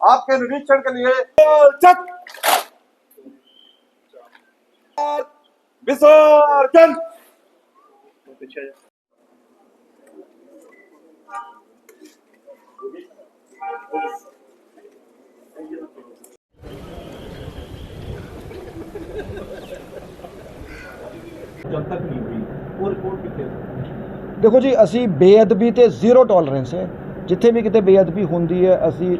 आपके निरीक्षण के लिए विसर्जन Thank you. ਜਦ ਤੱਕ ਨਹੀਂ ਹੋਈ, ਉਹ ਰਿਪੋਰਟ ਕਿੱਥੇ ਦੇਖੋ ਜੀ, ਅਸੀਂ ਬੇਅਦਬੀ ਤੇ ਜ਼ੀਰੋ ਟੋਲਰੈਂਸ ਹੈ। ਜਿੱਥੇ ਵੀ ਕਿਤੇ ਬੇਅਦਬੀ ਹੁੰਦੀ ਹੈ, ਅਸੀਂ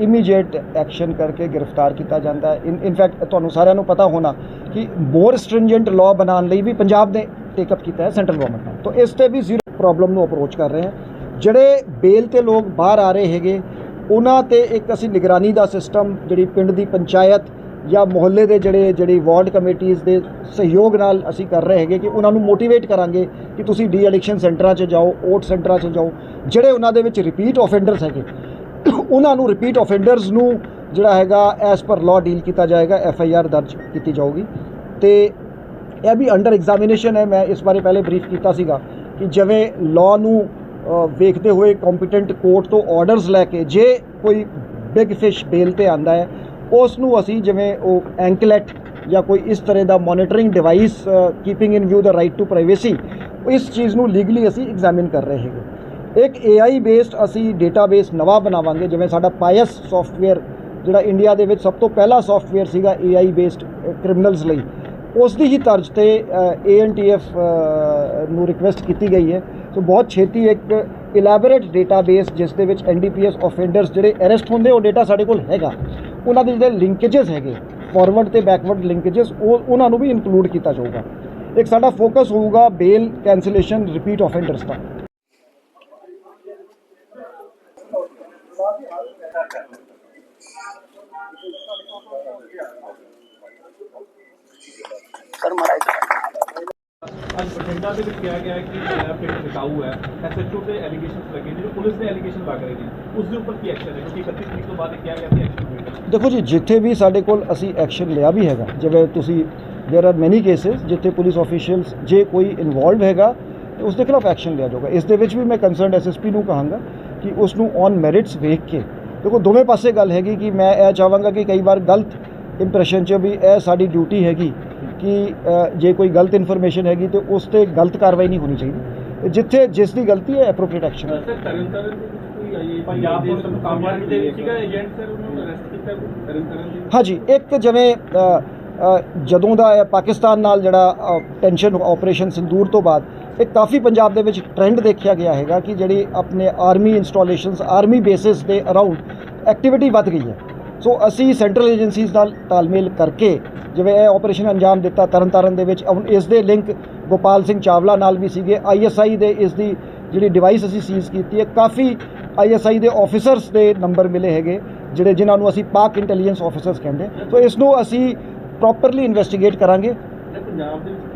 ਇਮੀਡੀਏਟ ਐਕਸ਼ਨ ਕਰਕੇ ਗ੍ਰਿਫਤਾਰ ਕੀਤਾ ਜਾਂਦਾ ਹੈ। ਇਨ ਇਨਫੈਕਟ ਤੁਹਾਨੂੰ ਸਾਰਿਆਂ ਨੂੰ ਪਤਾ ਹੋਣਾ ਕਿ ਮੋਰ ਸਟ੍ਰਿੰਜੈਂਟ ਲਾਅ ਬਣਾਉਣ ਲਈ ਵੀ ਪੰਜਾਬ ਨੇ ਟੇਕ ਅਪ ਕੀਤਾ ਹੈ ਸੈਂਟਰਲ ਗਵਰਨਮੈਂਟ ਨੇ ਤਾਂ ਇਸ ਤੇ ਵੀ ਜ਼ੀਰੋ ਪ੍ਰੋਬਲਮ ਨੂੰ ਅਪਰੋਚ ਕਰ ਰਹੇ ਹਾਂ। ਜਿਹੜੇ ਬੇਲ ਤੇ ਲੋਕ ਬਾਹਰ ਆ ਰਹੇ ਹੈਗੇ, ਉਹਨਾਂ ਤੇ ਇੱਕ ਅਸੀਂ ਨਿਗਰਾਨੀ ਦਾ ਸਿਸਟਮ ਜਿਹੜੀ ਪਿੰਡ ਦੀ ਪੰਚਾਇਤ ਜਾਂ ਮੁਹੱਲੇ ਦੇ ਜਿਹੜੇ ਜਿਹੜੀ ਵਾਰਡ ਕਮੇਟੀਆਂ ਦੇ ਸਹਿਯੋਗ ਨਾਲ ਅਸੀਂ ਕਰ ਰਹੇ ਹੈਗੇ ਕਿ ਉਹਨਾਂ ਨੂੰ ਮੋਟੀਵੇਟ ਕਰਾਂਗੇ ਕਿ ਤੁਸੀਂ ਡੀ ਐਡਿਕਸ਼ਨ ਸੈਂਟਰਾਂ 'ਚ ਜਾਓ ਓਟ ਸੈਂਟਰਾਂ 'ਚ ਜਾਓ। ਜਿਹੜੇ ਉਹਨਾਂ ਦੇ ਵਿੱਚ ਰਿਪੀਟ ਆਫੈਂਡਰਸ ਹੈਗੇ, ਉਹਨਾਂ ਨੂੰ ਰਿਪੀਟ ਆਫੈਂਡਰਸ ਨੂੰ ਜਿਹੜਾ ਹੈਗਾ ਐਸ ਪਰ ਲਾਅ ਡੀਲ ਕੀਤਾ ਜਾਏਗਾ ਐਫ ਆਈ ਆਰ ਦਰਜ ਕੀਤੀ ਜਾਊਗੀ। ਤੇ ਇਹ ਵੀ ਅੰਡਰ ਐਗਜ਼ਾਮੀਨੇਸ਼ਨ ਹੈ, ਮੈਂ ਇਸ ਬਾਰੇ ਪਹਿਲੇ ਬਰੀਫ ਕੀਤਾ ਸੀਗਾ ਕਿ ਜਿਵੇਂ ਲਾਅ ਨੂੰ ਵੇਖਦੇ ਹੋਏ ਕੰਪੀਟੈਂਟ ਕੋਰਟ ਤੋਂ ਆਰਡਰਸ ਲੈ ਕੇ ਜੇ ਕੋਈ ਬਿਗ ਫਿਸ਼ ਬੇਲ ਤੇ ਆਂਦਾ ਹੈ ਉਸ ਨੂੰ ਅਸੀਂ ਜਿਵੇਂ ਉਹ ਐਂਕਲੈਟ ਜਾਂ ਕੋਈ ਇਸ ਤਰ੍ਹਾਂ ਦਾ monitoring device keeping in view the right to privacy ਇਸ ਚੀਜ਼ ਨੂੰ ਲੀਗਲੀ ਅਸੀਂ ਐਗਜ਼ਾਮਿਨ ਕਰ ਰਹੇ ਹੈਗੇ। ਇੱਕ AI ਬੇਸਡ ਅਸੀਂ ਡੇਟਾਬੇਸ ਨਵਾਂ ਬਣਾਵਾਂਗੇ, ਜਿਵੇਂ ਸਾਡਾ ਪਾਇਸ ਸੌਫਟਵੇਅਰ ਜਿਹੜਾ ਇੰਡੀਆ ਦੇ ਵਿੱਚ ਸਭ ਤੋਂ ਪਹਿਲਾ ਸੌਫਟਵੇਅਰ ਸੀਗਾ AI ਬੇਸਡ ਕ੍ਰਿਮੀਨਲਸ ਲਈ। ਉਸ ਦੀ ਹੀ ਤਰਜ਼ ਤੇ ANTF ਨੂੰ ਰਿਕੁਐਸਟ ਕੀਤੀ ਗਈ ਹੈ। ਸੋ ਬਹੁਤ ਛੇਤੀ ਇੱਕ ਇਲੈਬੋਰੇਟ ਡੇਟਾਬੇਸ ਜਿਸ ਦੇ ਵਿੱਚ ਐਨਡੀਪੀਐਸ ਆਫੈਂਡਰਸ ਜਿਹੜੇ ਅਰੈਸਟ ਹੁੰਦੇ ਉਹ ਡਾਟਾ ਸਾਡੇ ਕੋਲ ਹੈਗਾ। ਉਹਨਾਂ ਦੇ ਜਿਹੜੇ ਲਿੰਕੇजेस ਹੈਗੇ ਫਾਰਵਰਡ ਤੇ ਬੈਕਵਰਡ ਲਿੰਕੇजेस ਉਹ ਉਹਨਾਂ ਨੂੰ ਵੀ ਇਨਕਲੂਡ ਕੀਤਾ ਜਾਊਗਾ। ਇੱਕ ਸਾਡਾ ਫੋਕਸ ਹੋਊਗਾ ਬੇਲ ਕੈਂਸਲੇਸ਼ਨ ਰਿਪੀਟ ਆਫੈਂਡਰਸ ਦਾ। ਸਰ, ਮਹਾਰਾਜ ਦੇਖੋ ਜੀ, ਜਿੱਥੇ ਵੀ ਸਾਡੇ ਕੋਲ ਅਸੀਂ ਐਕਸ਼ਨ ਲਿਆ ਵੀ ਹੈਗਾ, ਜਿਵੇਂ ਤੁਸੀਂ देयर आर ਮੈਨੀ ਕੇसेस ਜਿੱਥੇ ਪੁਲਿਸ ਆਫੀਸ਼ੀਅਲਸ ਜੇ ਕੋਈ ਇਨਵੋਲਵ ਹੈਗਾ, ਤੇ ਉਸ ਦੇ ਖਿਲਾਫ ਐਕਸ਼ਨ ਲਿਆ ਜਾਊਗਾ। ਇਸ ਦੇ ਵਿੱਚ ਵੀ ਮੈਂ ਕਨਸਰਨਡ ਐਸਐਸਪੀ ਨੂੰ ਕਹਾਂਗਾ ਕਿ ਉਸ ਨੂੰ ਔਨ ਮੈਰਿਟਸ ਵੇਖ ਕੇ, ਦੇਖੋ ਦੋਵੇਂ ਪਾਸੇ ਗੱਲ ਹੈਗੀ ਕਿ ਮੈਂ ਇਹ ਚਾਹਾਂਗਾ ਕਿ ਕਈ ਵਾਰ ਗਲਤ ਇੰਪ੍ਰੈਸ਼ਨ 'ਚ ਵੀ ਇਹ ਸਾਡੀ ਡਿਊਟੀ ਹੈਗੀ। ਕਿ ਜੇ ਕੋਈ ਗਲਤ ਇਨਫੋਰਮੇਸ਼ਨ ਹੈਗੀ ਤੇ ਉਸ ਤੇ ਗਲਤ ਕਾਰਵਾਈ ਨਹੀਂ ਹੋਣੀ ਚਾਹੀਦੀ। ਤੇ ਜਿੱਥੇ ਜਿਸ ਦੀ ਗਲਤੀ ਹੈ appropriate action sir Tarn Taran ਦੇ ਵਿੱਚ ਕੋਈ ਆਈ ਪੰਜਾਬ ਪੁਲਿਸ ਨੂੰ ਕਾਮਯਾਬੀ ਦੇ ਵਿੱਚ ਸੀਗਾ ਏਜੰਟ ਸਰ ਉਹਨੂੰ ਅਰੈਸਟ ਕੀਤਾ ਤਰਨ ਤਾਰਨ ਦੇ ਹਾਂਜੀ ਇੱਕ ਜਿਵੇਂ ਜਦੋਂ ਦਾ ਪਾਕਿਸਤਾਨ ਨਾਲ ਜਿਹੜਾ ਟੈਂਸ਼ਨ ਆਪਰੇਸ਼ਨ ਸਿੰਦੂਰ ਤੋਂ ਬਾਅਦ ਇਹ ਕਾਫੀ ਪੰਜਾਬ ਦੇ ਵਿੱਚ ਟ੍ਰੈਂਡ ਦੇਖਿਆ ਗਿਆ ਹੈਗਾ ਕਿ ਜਿਹੜੀ ਆਪਣੇ ਆਰਮੀ ਇੰਸਟਾਲੇਸ਼ਨਸ ਆਰਮੀ ਬੇਸਿਸ ਦੇ ਅਰਾਊਂਡ ਐਕਟੀਵਿਟੀ ਵੱਧ ਗਈ ਹੈ। ਸੋ ਅਸੀਂ ਸੈਂਟਰਲ ਏਜੰਸੀਜ਼ ਨਾਲ ਤਾਲਮੇਲ ਕਰਕੇ ਜਿਵੇਂ ਇਹ ਆਪਰੇਸ਼ਨ ਅੰਜਾਮ ਦਿੱਤਾ ਤਰਨਤਾਰਨ ਦੇ ਵਿੱਚ, ਹੁਣ ਇਸ ਦੇ ਲਿੰਕ ਗੋਪਾਲ ਸਿੰਘ ਚਾਵਲਾ ਨਾਲ ਵੀ ਸੀਗੇ। ਆਈਐਸਆਈ ਦੇ ਇਸ ਦੀ ਜਿਹੜੀ ਡਿਵਾਈਸ ਅਸੀਂ ਸੀਜ਼ ਕੀਤੀ ਹੈ, ਕਾਫੀ ਆਈਐਸਆਈ ਦੇ ਆਫੀਸਰਸ ਦੇ ਨੰਬਰ ਮਿਲੇ ਹੈਗੇ, ਜਿਹੜੇ ਜਿਨ੍ਹਾਂ ਨੂੰ ਅਸੀਂ ਪਾਕ ਇੰਟੈਲੀਜੈਂਸ ਆਫੀਸਰਸ ਕਹਿੰਦੇ ਸੋ ਇਸ ਨੂੰ ਅਸੀਂ ਪ੍ਰੋਪਰਲੀ ਇਨਵੈਸਟੀਗੇਟ ਕਰਾਂਗੇ। ਪੰਜਾਬ ਦੇ ਵਿੱਚ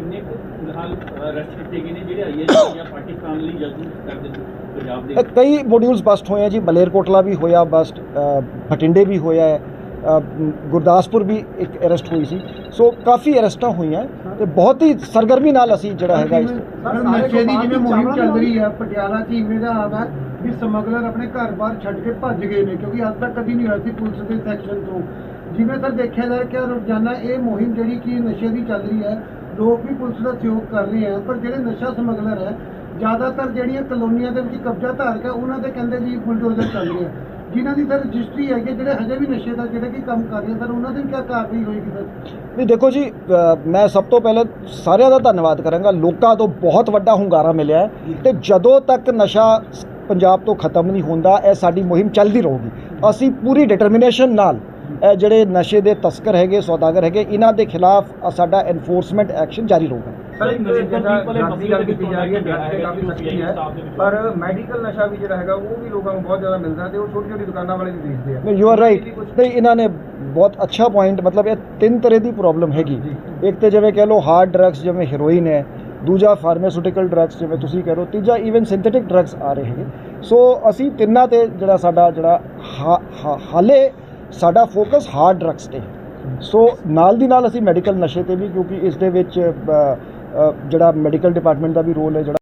ਫਿਲਹਾਲ ਅਰੈਸਟ ਕੀਤੇ ਗਏ ਨੇ ਜਿਹੜੇ ਆਈਐਸ ਜਾਂ ਪਾਕਿਸਤਾਨ ਲਈ ਜਾਸੂਸ ਕਰਦੇ ਨੇ ਪੰਜਾਬ ਦੇ ਅ, ਕਈ ਮੋਡਿਊਲਸ ਬਸਟ ਹੋਏ ਆ ਜੀ ਮਲੇਰਕੋਟਲਾ ਵੀ ਹੋਇਆ ਬਸਟ ਬਠਿੰਡੇ ਵੀ ਹੋਇਆ ਹੈ ਗੁਰਦਾਸਪੁਰ ਵੀ ਇੱਕ ਅਰੈਸਟ ਹੋਈ ਸੀ। ਸੋ ਕਾਫੀ ਅਰੈਸਟਾਂ ਹੋਈਆਂ ਤੇ ਬਹੁਤ ਹੀ ਸਰਗਰਮੀ ਨਾਲ ਅਸੀਂ ਜਿਹੜਾ ਹੈਗਾ ਇਸ ਨਸ਼ੇ ਦੀ ਜਿਵੇਂ ਮੁਹਿੰਮ ਚੱਲ ਰਹੀ ਹੈ ਪਟਿਆਲਾ 'ਚ ਇਵੇਂ ਦਾ ਹਾਲ ਹੈ ਵੀ ਸਮਗਲਰ ਆਪਣੇ ਘਰ-ਬਾਰ ਛੱਡ ਕੇ ਭੱਜ ਗਏ ਨੇ ਕਿਉਂਕਿ ਅੱਜ ਤੱਕ ਕਦੀ ਨਹੀਂ ਹੋਇਆ ਸੀ ਪੁਲਿਸ ਦੇ ਸੈਕਸ਼ਨ ਤੋਂ। ਜਿਵੇਂ ਸਰ ਦੇਖਿਆ ਜਾਏ ਕਿ ਰੋਜ਼ਾਨਾ ਇਹ ਮੁਹਿੰਮ ਜਿਹੜੀ ਕਿ ਨਸ਼ੇ ਦੀ ਚੱਲ ਰਹੀ ਹੈ ਲੋਕ ਵੀ ਪੁਲਿਸ ਦਾ ਸਹਿਯੋਗ ਕਰ ਰਹੇ ਹੈ ਪਰ ਜਿਹੜੇ ਨਸ਼ਾ ਸਮਗਲਰ ਹੈ ਜ਼ਿਆਦਾਤਰ ਜਿਹੜੀਆਂ ਕਲੋਨੀਆਂ ਦੇ ਵਿੱਚ ਕਬਜ਼ਾ ਧਾਰਕ ਹੈ ਉਹਨਾਂ ਦੇ ਕਹਿੰਦੇ ਜੀ ਬੁਲਡੋਜ਼ਰ ਚੱਲ ਰਿਹਾ ਜਿਨ੍ਹਾਂ ਦੀ ਸਰ ਰਜਿਸਟਰੀ ਹੈਗੀ ਜਿਹੜੇ ਹਜੇ ਵੀ ਨਸ਼ੇ ਦਾ ਜਿਹੜੇ ਕਿ ਕੰਮ ਕਰ ਰਹੇ ਸਰ ਉਹਨਾਂ ਦੀ ਕੀ ਕਾਰਵਾਈ ਹੋਏਗੀ ਸਰ ਨਹੀਂ, ਦੇਖੋ ਜੀ ਮੈਂ ਸਭ ਤੋਂ ਪਹਿਲਾਂ ਸਾਰਿਆਂ ਦਾ ਧੰਨਵਾਦ ਕਰਾਂਗਾ। ਲੋਕਾਂ ਤੋਂ ਬਹੁਤ ਵੱਡਾ ਹੁੰਗਾਰਾ ਮਿਲਿਆ ਹੈ ਤੇ ਜਦੋਂ ਤੱਕ ਨਸ਼ਾ ਪੰਜਾਬ ਤੋਂ ਖਤਮ ਨਹੀਂ ਹੁੰਦਾ, ਇਹ ਸਾਡੀ ਮੁਹਿੰਮ ਚੱਲਦੀ ਰਹੂਗੀ। ਅਸੀਂ ਪੂਰੀ ਡਿਟਰਮੀਨੇਸ਼ਨ ਨਾਲ ਜਿਹੜੇ ਨਸ਼ੇ ਦੇ ਤਸਕਰ ਹੈਗੇ ਸੌਦਾਗਰ ਹੈਗੇ ਇਹਨਾਂ ਦੇ ਖਿਲਾਫ ਸਾਡਾ ਐਨਫੋਰਸਮੈਂਟ ਐਕਸ਼ਨ ਜਾਰੀ ਰਹੂਗਾ। ਸਰ ਦੀ ਗੱਲ ਕੀਤੀ ਜਾ ਰਹੀ ਹੈ ਕਾਫੀ ਸਖਤੀ ਹੈ। ਪਰ ਮੈਡੀਕਲ ਨਸ਼ਾ ਵੀ ਜਿਹੜਾ ਹੈਗਾ ਉਹ ਵੀ ਲੋਕਾਂ ਨੂੰ ਬਹੁਤ ਜ਼ਿਆਦਾ ਮਿਲਦਾ ਤੇ ਉਹ ਛੋਟੀ ਛੋਟੀ ਦੁਕਾਨਾਂ ਵਾਲੇ ਵੀ ਵੇਚਦੇ ਆ। ਨਹੀਂ ਯੂ ਆਰ ਰਾਈਟ ਨਹੀਂ ਇਹਨਾਂ ਨੇ ਬਹੁਤ ਅੱਛਾ ਪੁਆਇੰਟ ਮਤਲਬ ਇਹ ਤਿੰਨ ਤਰ੍ਹਾਂ ਦੀ ਪ੍ਰੋਬਲਮ ਹੈਗੀ। ਇੱਕ ਤੇ ਜਿਵੇਂ ਕਹਿ ਲਓ ਹਾਰਡ ਡਰੱਗਸ ਜਿਵੇਂ ਹੈਰੋਇਨ ਹੈ ਦੂਜਾ ਫਾਰਮਾਸਿਊਟੀਕਲ ਡਰੱਗਸ ਜਿਵੇਂ ਤੁਸੀਂ ਕਹਿ ਰਹੇ ਹੋ ਤੀਜਾ ਈਵਨ ਸਿੰਥੈਟਿਕ ਡਰੱਗਸ ਆ ਰਹੇ ਹੈਗੇ। ਸੋ ਅਸੀਂ ਤਿੰਨਾਂ ਤੇ ਜਿਹੜਾ ਸਾਡਾ ਜਿਹੜਾ ਹਾਲੇ ਸਾਡਾ ਫੋਕਸ ਹਾਰਡ ਡਰੱਗਸ ਤੇ ਸੋ ਨਾਲ ਦੀ ਨਾਲ ਅਸੀਂ ਮੈਡੀਕਲ ਨਸ਼ੇ ਤੇ ਵੀ ਕਿਉਂਕਿ ਇਸ ਦੇ ਵਿੱਚ ਜਿਹੜਾ ਮੈਡੀਕਲ ਡਿਪਾਰਟਮੈਂਟ ਦਾ ਵੀ ਰੋਲ ਹੈ, ਜਿਹੜਾ